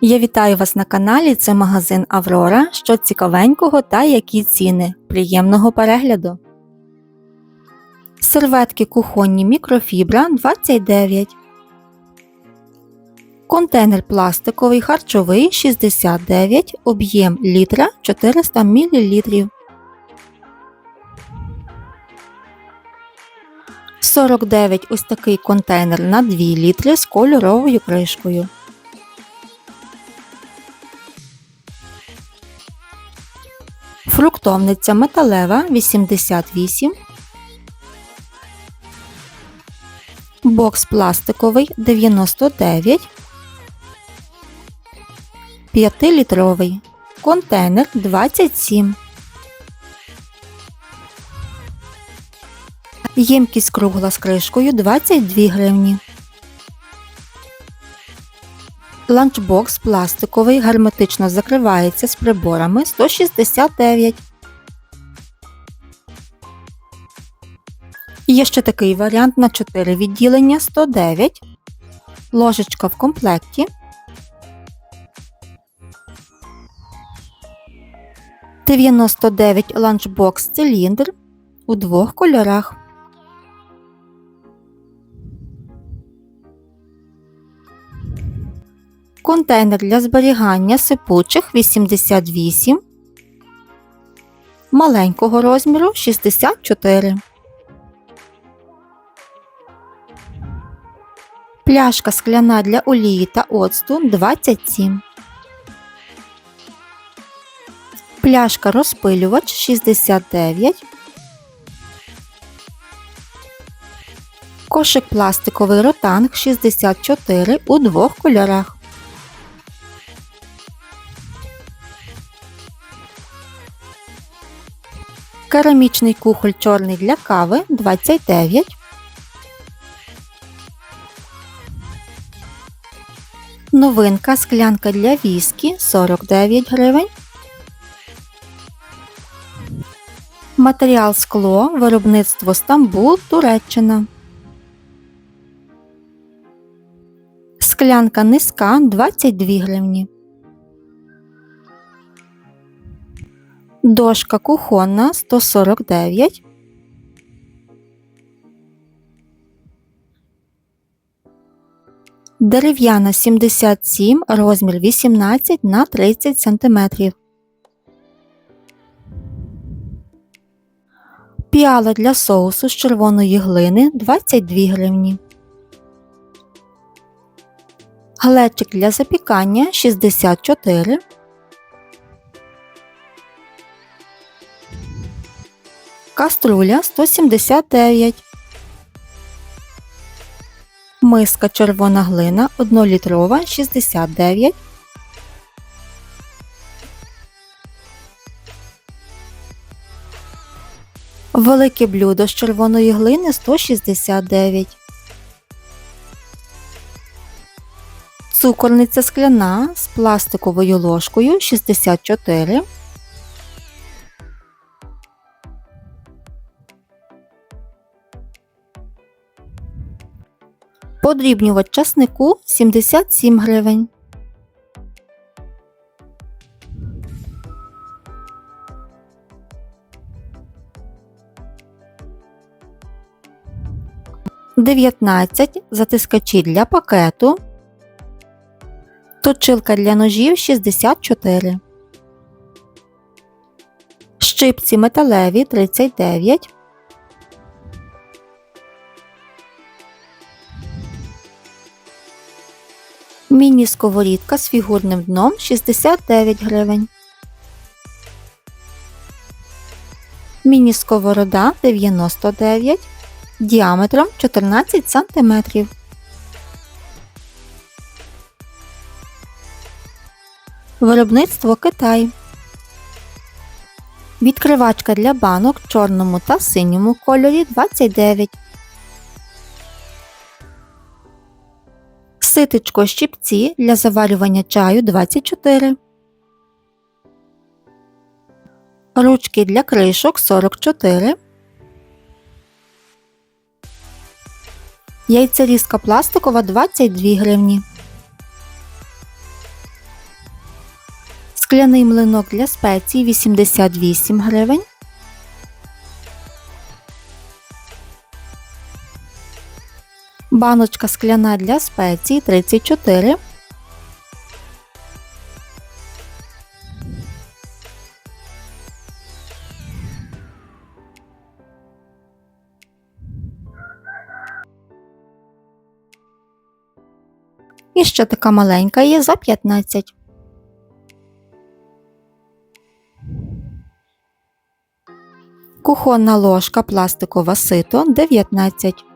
Я вітаю вас на каналі. Це магазин Аврора. Що цікавенького та які ціни. Приємного перегляду. Серветки кухонні мікрофібра 29. Контейнер пластиковий харчовий 69, об'єм літра 400 мл. Сорок дев'ять ось такий контейнер на 2 літри з кольоровою кришкою. Фруктовниця металева 88. Бокс пластиковий 99. 5-літровий. Контейнер 27. Ємкість кругла з кришкою 22 гривні. Ланчбокс пластиковий герметично закривається з приборами 169. Є ще такий варіант на 4 відділення 109. Ложечка в комплекті. «99 ланчбокс циліндр у двох кольорах. Контейнер для зберігання сипучих 88, маленького розміру 64. Пляшка скляна для олії та оцту 27. Пляшка розпилювач 69. Кошик пластиковий ротанг 64 у двох кольорах. Керамічний кухоль чорний для кави 29. Новинка склянка для віскі 49 гривень. Матеріал скло, виробництво Стамбул, Туреччина. Склянка низька 22 гривні. Дошка кухонна 149. Дерев'яна 77, розмір 18 на 30 см. Піала для соусу з червоної глини 22 гривні. Глечик для запікання 64 Каструля 179. Миска червона глина 1-літрова 69. Велике блюдо з червоної глини 169. Цукорниця скляна з пластиковою ложкою 64. Подрібнювач часнику 77 гривень. Дев'ятнадцять затискачі для пакету. Точилка для ножів 64. Щипці металеві 39. Міні-сковорідка з фігурним дном 69 гривень. Міні-сковорода 99 діаметром 14 см. Виробництво Китай. Відкривачка для банок в чорному та синьому кольорі 29 Ситечко щипці для заварювання чаю 24. Ручки для кришок 44. Яйцерізка пластикова 22 гривні. Скляний млинок для спецій 88 гривень. Баночка скляна для спецій 34. І ще така маленька є за 15. Кухонна ложка пластикова сито 19.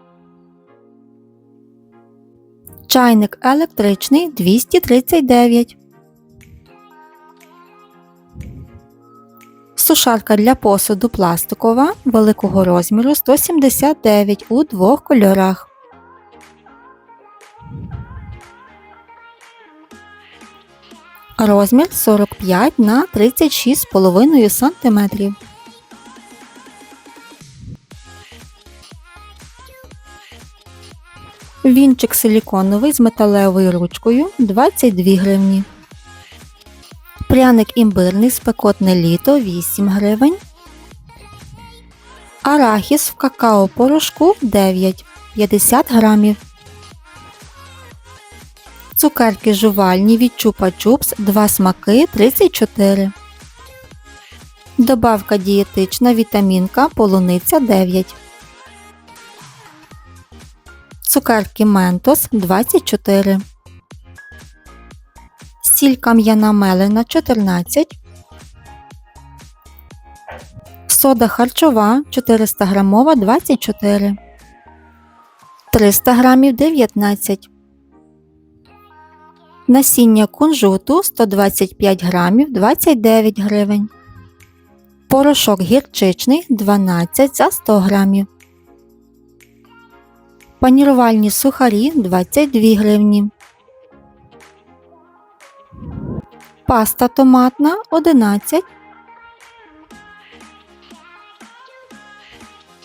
Чайник електричний 239. Сушарка для посуду пластикова великого розміру 179 у двох кольорах. Розмір 45 на 36,5 см. Вінчик силіконовий з металевою ручкою 22 гривні. Пряник імбирний спекотне літо 8 гривень. Арахіс в какао порошку 9 50 грамів. Цукерки жувальні від Чупа Чупс 2 смаки 34. Добавка дієтична вітамінка полуниця 9. Цукерки Ментос 24. Сіль кам'яна мелена 14. Сода харчова 400 грамова 24. 300 грамів 19. Насіння кунжуту 125 грамів 29 гривень. Порошок гірчичний 12 за 100 грамів. Панірувальні сухарі 22 гривні. Паста томатна 11.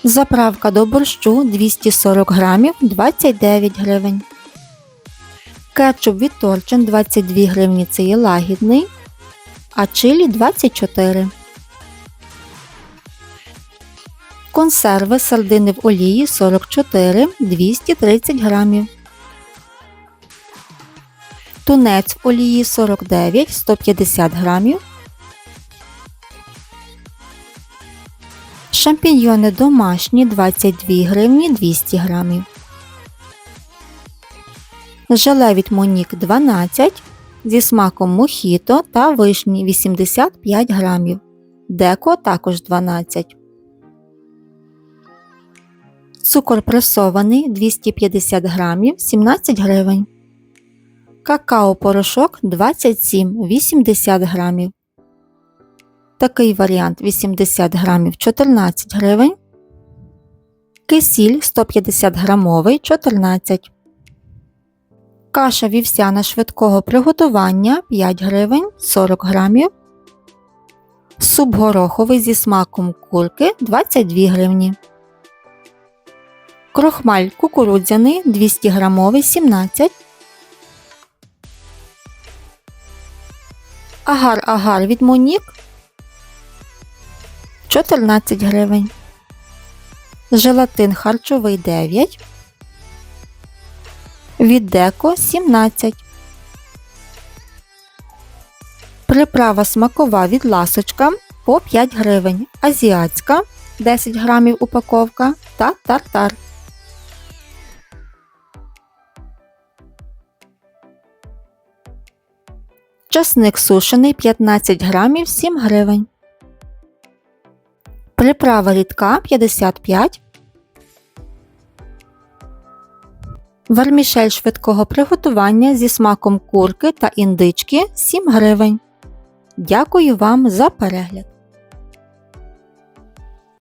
Заправка до борщу 240 грамів 29 гривень. Кетчуп від Торчин 22 гривні це є лагідний, а чилі 24. Консерви сардини в олії 44 230 грамів. Тунець в олії 49 150 грамів. Шампіньйони домашні 22 гривні 200 грамів. Желе від Монік 12 зі смаком мохіто та вишні 85 грамів. Деко також 12. Цукор пресований 250 грамів 17 гривень. Какао порошок 27 80 грамів. Такий варіант 80 грамів 14 гривень. Кисіль 150 грамовий 14 Каша вівсяна швидкого приготування 5 гривень 40 грамів. Суп гороховий зі смаком курки 22 гривні. Крохмаль кукурудзяний 200 грамовий 17. Агар-агар від Монік 14 гривень. Желатин харчовий 9. Від деко 17. Приправа смакова від ласочка по 5 гривень. Азіатська 10 грамів упаковка та тартар. Часник сушений 15 грамів 7 гривень. Приправа рідка 55. Вермішель швидкого приготування зі смаком курки та індички 7 гривень. Дякую вам за перегляд!